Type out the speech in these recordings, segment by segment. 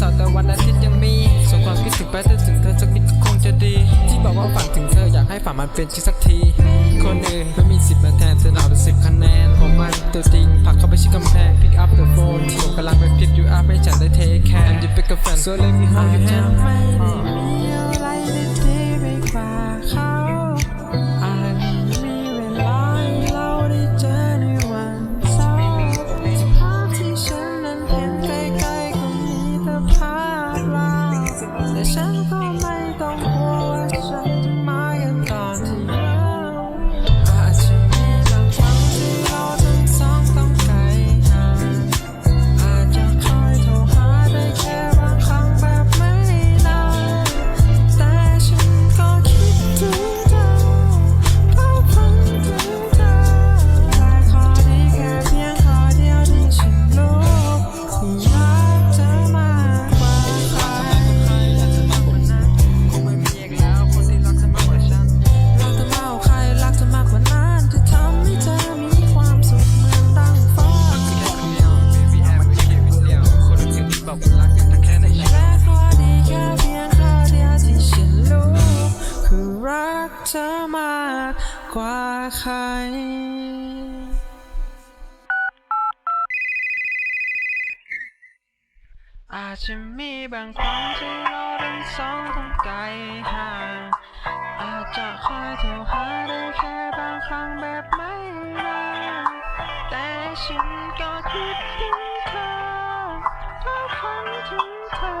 สาร์แต่วันอาทิตย์ยังมีส่งความคิดถึงไปแต่ถึงเธอจะคิดคงจะดี ที่บอกว่าฝันถึงเธออยากให้ฝันมันเป็นจริงสักที คนอื่นไม่มีสิทธิ์มาแทนเธอเอาไปสิบคะแนนของมันตัวจริงผักเข้าไปชิดกำแพง pick up the phone ผมกำลังไปพิก you up ไม่ฉันได้ take care and you pick a friend so let me hold you down กเธอมากกว่าใครอาจจะมีบางครั้งที่เราทั้งสองต้องไกลห่างอาจจะคอยโทรหาได้แค่บางครั้งแบบไม่นานแต่ฉันก็คิดถึงเธอก็ฝันถึงเธอ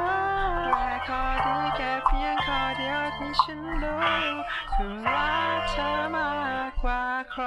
และขอดีแค่เพียงขอเดียวที่ฉันรู้ คือรักเธอมากกว่าใคร